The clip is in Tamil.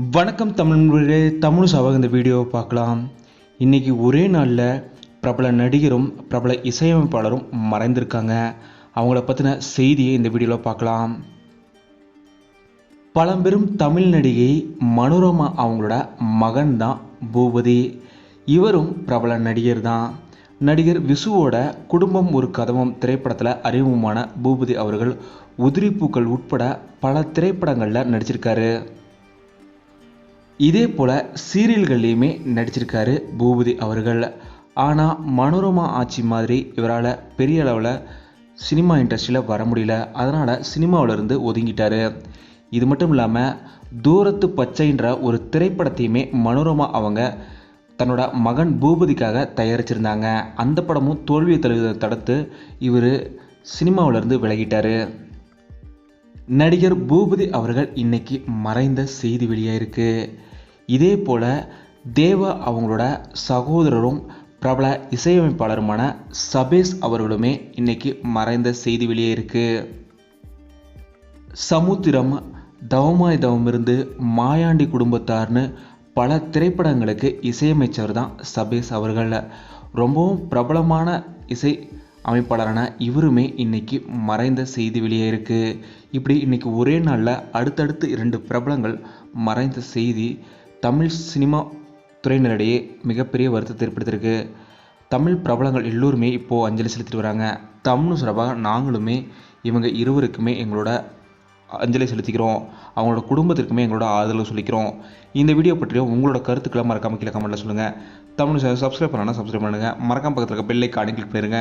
வணக்கம் தமிழ் நண்பர்களே தமிழ் சாவாக இந்த வீடியோவை பார்க்கலாம். இன்றைக்கி ஒரே நாளில் பிரபல நடிகரும் பிரபல இசையமைப்பாளரும் மறைந்திருக்காங்க. அவங்கள பற்றின செய்தியை இந்த வீடியோவில் பார்க்கலாம். பழம்பெரும் தமிழ் நடிகை மனோரமா அவங்களோட மகன் தான் பூபதி. இவரும் பிரபல நடிகர் தான். நடிகர் விசுவோட குடும்பம் ஒரு கதவம் திரைப்படத்தில் அறிமுகமான பூபதி அவர்கள் உதிரிப்பூக்கள் உட்பட பல திரைப்படங்களில் நடிச்சிருக்காரு. இதே போல் சீரியல்கள்லேயுமே நடிச்சிருக்காரு பூபதி அவர்கள். ஆனால் மனோரமா ஆட்சி மாதிரி இவரால் பெரிய அளவில் சினிமா இண்டஸ்ட்ரியில் வர முடியல. அதனால் சினிமாவிலேருந்து ஒதுங்கிட்டார். இது மட்டும் இல்லாமல் தூரத்து பச்சைன்ற ஒரு திரைப்படத்தையுமே மனோரமா அவங்க தன்னோட மகன் பூபதிக்காக தயாரிச்சிருந்தாங்க. அந்த படமும் தோல்வியை தழுவதை தடுத்து இவர் சினிமாவிலேருந்து விலகிட்டார். நடிகர் பூபதி அவர்கள் இன்னைக்கு மறைந்த செய்தி வெளியாயிருக்கு. இதே போல் தேவா அவங்களோட சகோதரரும் பிரபல இசையமைப்பாளருமான சபேஷ் அவர்களுமே இன்னைக்கு மறைந்த செய்தி வெளியாயிருக்கு. சமுத்திரம் தவமாய் தவமிருந்து மாயாண்டி குடும்பத்தார்னு பல திரைப்படங்களுக்கு இசையமைச்சவர் தான் சபேஷ் அவர்கள். ரொம்பவும் பிரபலமான இசை அமைப்பாளரான இவருமே இன்னைக்கு மறைந்த செய்தி வெளியாயிருக்கு இப்படி இன்னைக்கு ஒரே நாளில் அடுத்தடுத்து இரண்டு பிரபலங்கள் மறைந்த செய்தி தமிழ் சினிமா துறையினரிடையே மிகப்பெரிய வருத்தத்தை ஏற்படுத்தியிருக்கு. தமிழ் பிரபலங்கள் எல்லோருமே இப்போது அஞ்சலி செலுத்திட்டு வராங்க. தமிழ் சிறப்பாக நாங்களுமே இவங்க இருவருக்குமே எங்களோட அஞ்சலி செலுத்திக்கிறோம். அவங்களோட குடும்பத்திற்குமே எங்களோட ஆதரவு சொல்லிக்கிறோம். இந்த வீடியோ பற்றியும் உங்களோட கருத்துக்களை மறக்காமல் கீழே கமெண்ட்டில் சொல்லுங்கள் தமிழ் சப்ஸ்கிரைப் பண்ணனா சப்ஸ்கிரைப் பண்ணுங்கள் மறக்காம பக்கத்தில் இருக்க பெல்லை காணி கிளிக் பண்ணிடுங்க